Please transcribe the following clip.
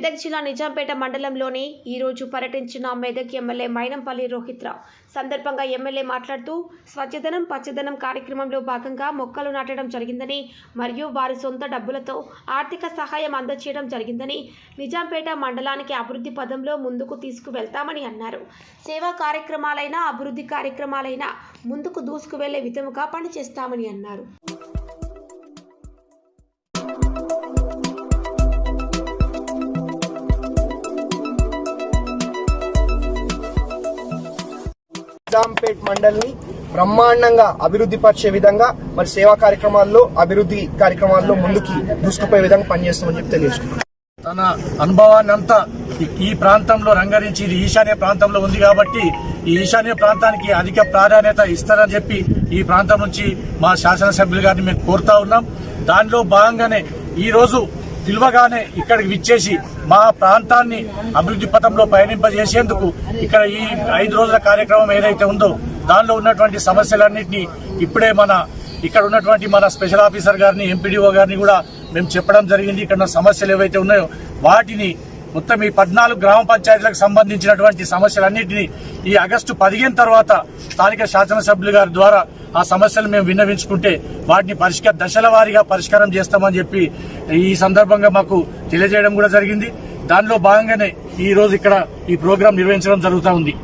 మెదక్ జిల్లా నిజాంపేట మండలంలోని ఈరోజు పర్యటించిన మెదక్ ఎమ్మెల్యే మైనంపల్లి రోహిత్రావు సందర్భంగా ఎమ్మెల్యే మాట్లాడుతూ స్వచ్ఛదనం పచ్చదనం కార్యక్రమంలో భాగంగా మొక్కలు నాటడం జరిగిందని మరియు వారి సొంత డబ్బులతో ఆర్థిక సహాయం అందచేయడం జరిగిందని నిజాంపేట మండలానికి అభివృద్ధి పదంలో ముందుకు తీసుకువెళ్తామని అన్నారు. సేవా కార్యక్రమాలైనా అభివృద్ధి కార్యక్రమాలైనా ముందుకు దూసుకువెళ్ళే విధముగా పనిచేస్తామని అన్నారు. నిజాంపేట్ మండల్ని బ్రహ్మాండంగా అభివృద్ధి పరిచే విధంగా మరి సేవా కార్యక్రమాల్లో అభివృద్ధి కార్యక్రమాల్లో ముందుకి దూసుకుపోయే విధంగా పనిచేస్తామని చెప్పి తెలియజేసుకుంటున్నాం తన అనుభవాన్ని అంతా ఈ- ప్రాంతంలో రంగరించి ఇది ఈశాన్య ప్రాంతంలో ఉంది కాబట్టి ఈ ఈశాన్య ప్రాంతానికి అధిక ప్రాధాన్యత ఇస్తారని చెప్పి ఈ ప్రాంతం నుంచి మా శాసనసభ్యులు గారిని మేము కోరుతా ఉన్నాం. దానిలో భాగంగానే ఈరోజు పిలువగానే ఇక్కడికి విచ్చేసి మా ప్రాంతాన్ని అభివృద్ధి పథంలో పయనింపజేసేందుకు ఇక్కడ ఈ ఐదు రోజుల కార్యక్రమం ఏదైతే ఉందో దానిలో ఉన్నటువంటి సమస్యలన్నింటినీ ఇప్పుడే మన ఇక్కడ ఉన్నటువంటి మన స్పెషల్ ఆఫీసర్ గారిని ఎంపీడీఓ గారిని కూడా మేము చెప్పడం జరిగింది. ఇక్కడ సమస్యలు ఏవైతే ఉన్నాయో వాటిని మొత్తం ఈ పద్నాలుగు గ్రామ పంచాయతీలకు సంబంధించినటువంటి సమస్యలన్నింటినీ ఈ ఆగస్టు పదిహేను తర్వాత స్థానిక శాసనసభ్యులు గారి ద్వారా ఆ సమస్యలు మేము విన్నవించుకుంటే వాటిని పరిష్కార దశల వారీగా పరిష్కారం చేస్తామని చెప్పి ఈ సందర్భంగా మాకు తెలియజేయడం కూడా జరిగింది. దానిలో భాగంగానే ఈ రోజు ఇక్కడ ఈ ప్రోగ్రాం నిర్వహించడం జరుగుతూ ఉంది.